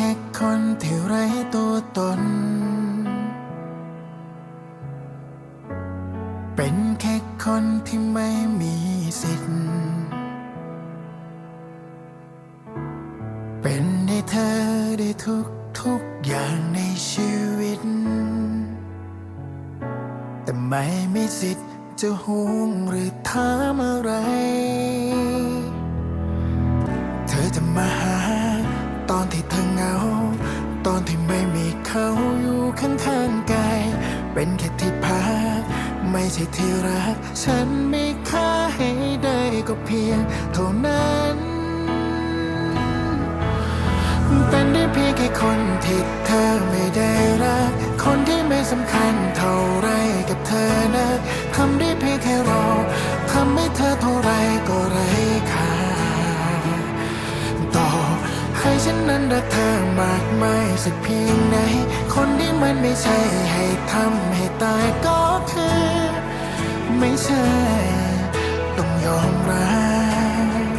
แค่คนที่ไร้ตัวตน เป็นแค่คนที่ไม่มีสิทธิ์ เป็นให้เธอได้ทุกทุกอย่างในชีวิต แต่ไม่มีสิทธิ์จะห่วงหรือถามอะไร เธอจะมาหา อยู่ข้างๆกาย เป็นแค่ที่พัก ไม่ใช่ที่รัก ฉันมีค่าให้ได้ก็เพียงเท่านั้น เป็นได้เพียงแค่คนที่เธอไม่ได้รัก คนที่ไม่สำคัญเท่าไรกับเธอ ฉันนั้นรักเธอมากมายสักเพียงไหน คนที่มันไม่ใช่ให้ทำให้ตายก็คือ ไม่ใช่ ต้องยอมรับ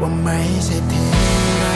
ว่าไม่ใช่ที่รัก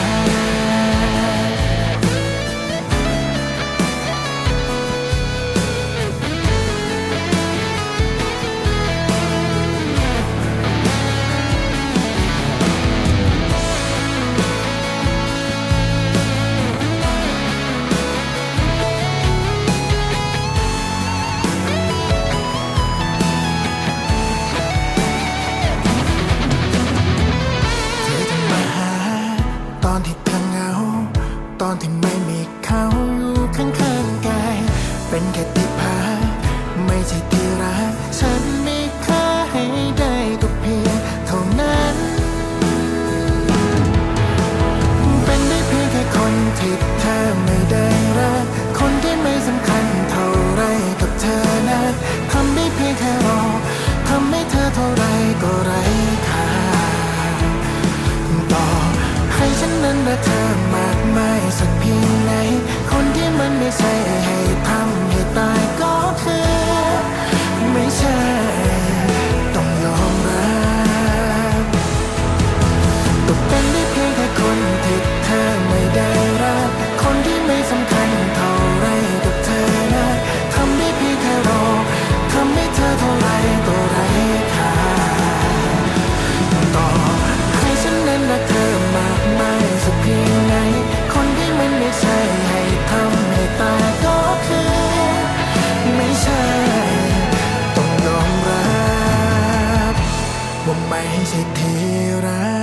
ไม่ใช่ที่รัก